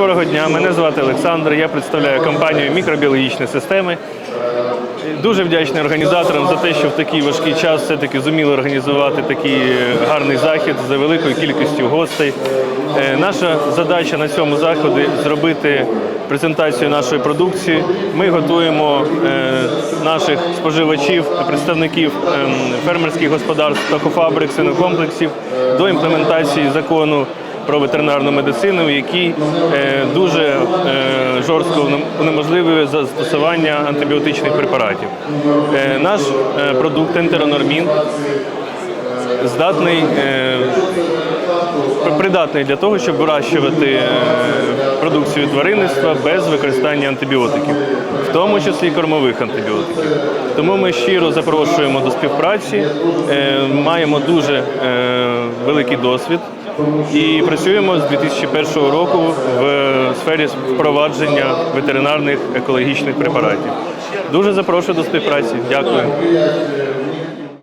Доброго дня, мене звати Олександр. Я представляю компанію мікробіологічні системи. Дуже вдячний організаторам за те, що в такий важкий час все-таки зуміли організувати такий е, гарний захід за великою кількістю гостей. Е, Наша задача на цьому заході зробити презентацію нашої продукції. Ми готуємо е, наших споживачів, представників ем, фермерських господарств, птахофабрик, синокомплексів до імплементації закону про ветеринарну медицину, який е, дуже е, жорстко унем- унеможливлює застосування антибіотичних препаратів. Е, наш продукт ентеронормін здатний, придатний для того, щоб вирощувати продукцію тваринництва без використання антибіотиків, в тому числі кормових антибіотиків. Тому ми щиро запрошуємо до співпраці, маємо дуже великий досвід і працюємо з 2001 року в сфері впровадження ветеринарних екологічних препаратів. Дуже запрошую до співпраці. Дякую.